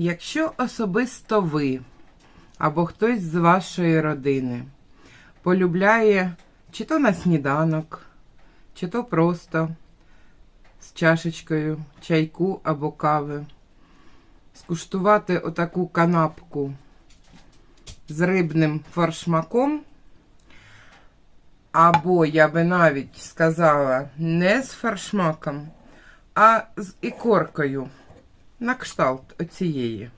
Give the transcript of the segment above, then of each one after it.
Якщо особисто ви або хтось з вашої родини полюбляє чи то на сніданок, чи то просто з чашечкою чайку або кави, скуштувати отаку канапку з рибним форшмаком, або я би навіть сказала, не з форшмаком, а з ікоркою на кшталт оцієї.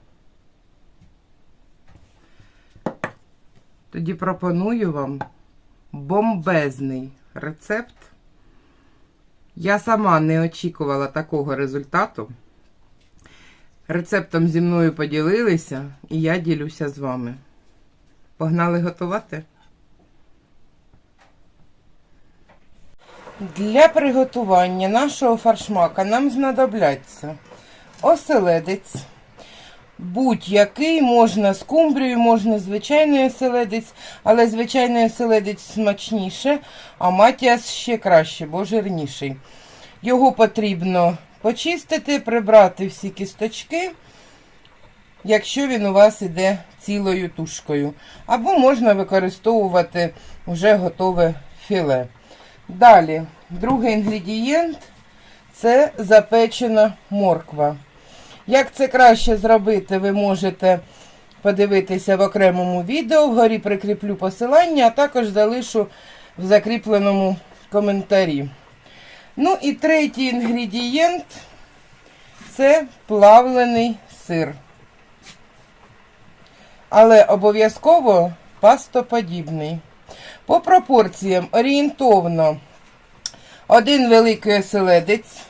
Тоді пропоную вам бомбезний рецепт. Я сама не очікувала такого результату. Рецептом зі мною поділилися, і я ділюся з вами. Погнали готувати? Для приготування нашого фаршмака нам знадобляться оселедець, будь-який, можна з можна звичайний оселедець, але звичайний оселедець смачніше, а матіас ще краще, бо жирніший. Його потрібно почистити, прибрати всі кісточки, якщо він у вас іде цілою тушкою. Або можна використовувати вже готове філе. Далі, другий інгредієнт це запечена морква. Як це краще зробити, ви можете подивитися в окремому відео. Вгорі прикріплю посилання, а також залишу в закріпленому коментарі. Ну і третій інгредієнт це плавлений сир. Але обов'язково пастоподібний. По пропорціям орієнтовно один великий оселедець,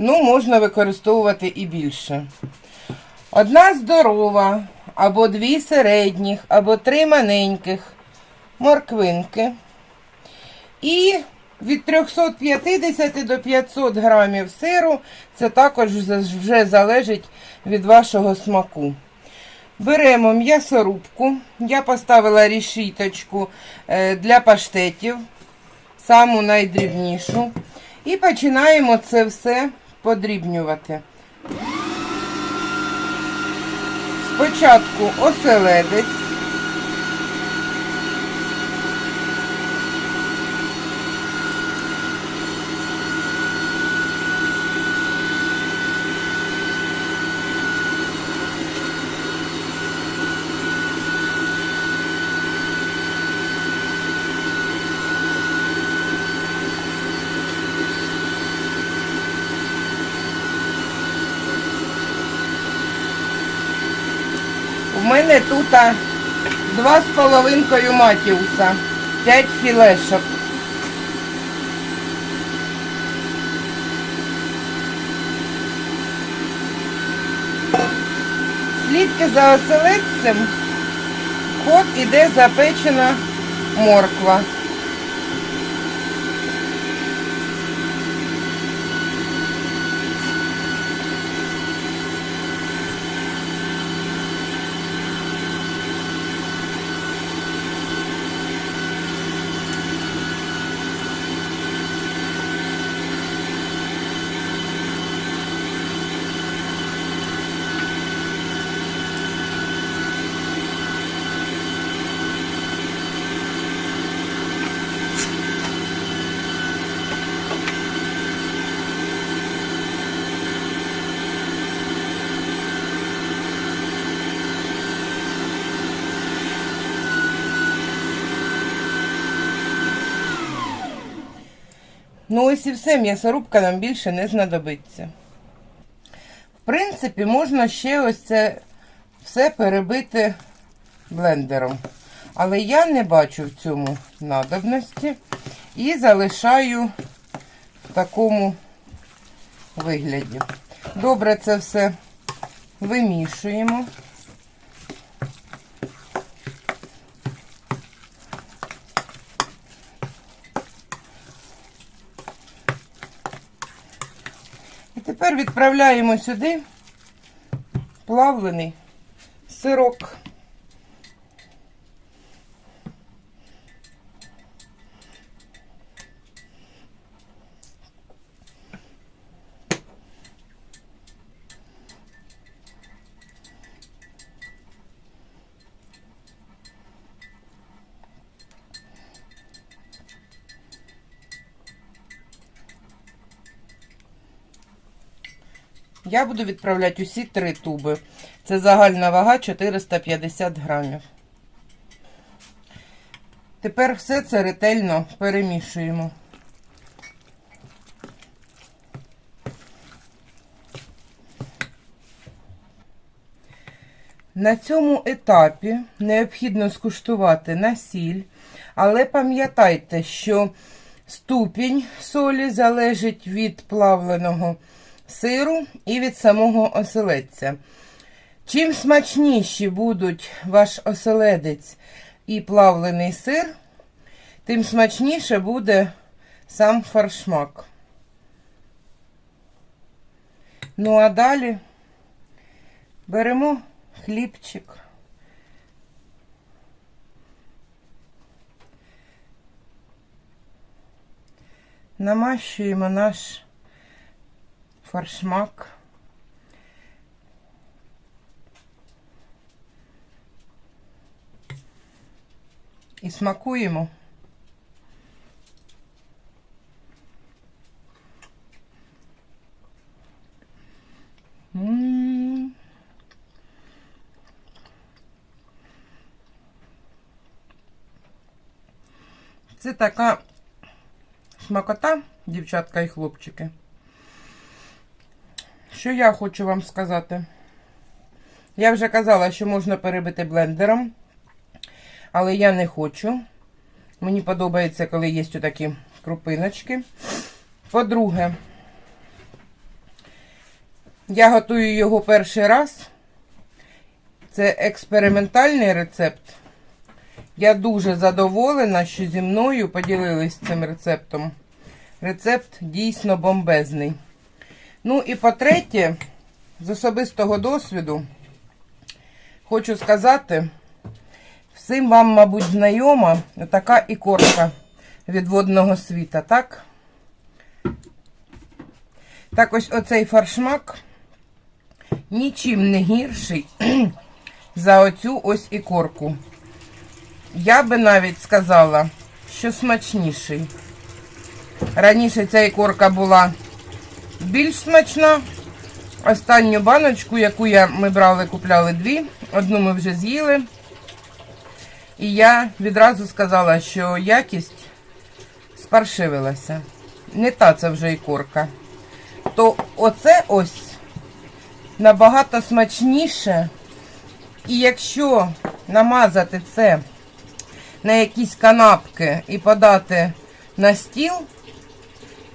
ну, можна використовувати і більше. Одна здорова, або дві середніх, або три маленьких морквинки. І від 350 до 500 грамів сиру, це також вже залежить від вашого смаку. Беремо м'ясорубку. Я поставила рішіточку е, для паштетів, саму найдрібнішу. І починаємо це все подрібнювати. Спочатку оселедець. У мене тут два з половинкою матіуса, п'ять філешок. Слідки за оселедцем ход іде запечена морква. Ну ось і все, м'ясорубка нам більше не знадобиться. В принципі, можна ще ось це все перебити блендером. Але я не бачу в цьому надобності і залишаю в такому вигляді. Добре це все вимішуємо. Відправляємо сюди плавлений сирок. Я буду відправляти усі три туби. Це загальна вага 450 грамів. Тепер все це ретельно перемішуємо. На цьому етапі необхідно скуштувати на сіль, але пам'ятайте, що ступінь солі залежить від плавленого сиру і від самого оселедця. Чим смачніші будуть ваш оселедець і плавлений сир, тим смачніше буде сам фаршмак. Ну а далі беремо хлібчик. Намащуємо наш фаршмак. І смакуємо. М. Це така смакота, дівчатка і хлопчики. Що я хочу вам сказати? Я вже казала, що можна перебити блендером, але я не хочу. Мені подобається, коли є такі крупиночки. По-друге, я готую його перший раз. Це експериментальний рецепт. Я дуже задоволена, що зі мною поділились цим рецептом. Рецепт дійсно бомбезний. Ну і по-третє, з особистого досвіду, хочу сказати, всім вам, мабуть, знайома така ікорка від водного світа, так? Так ось оцей фаршмак нічим не гірший за оцю ось ікорку. Я би навіть сказала, що смачніший. Раніше ця ікорка була більш смачна. Останню баночку, яку я, ми брали, купляли дві. Одну ми вже з'їли. І я відразу сказала, що якість спаршивилася. Не та це вже ікорка. То оце ось набагато смачніше. І якщо намазати це на якісь канапки і подати на стіл,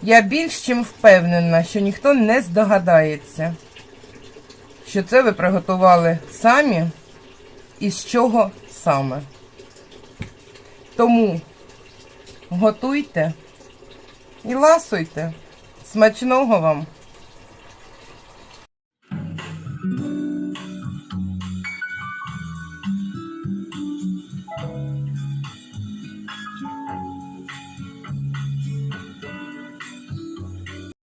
я більш чим впевнена, що ніхто не здогадається, що це ви приготували самі і з чого саме. Тому готуйте і ласуйте. Смачного вам!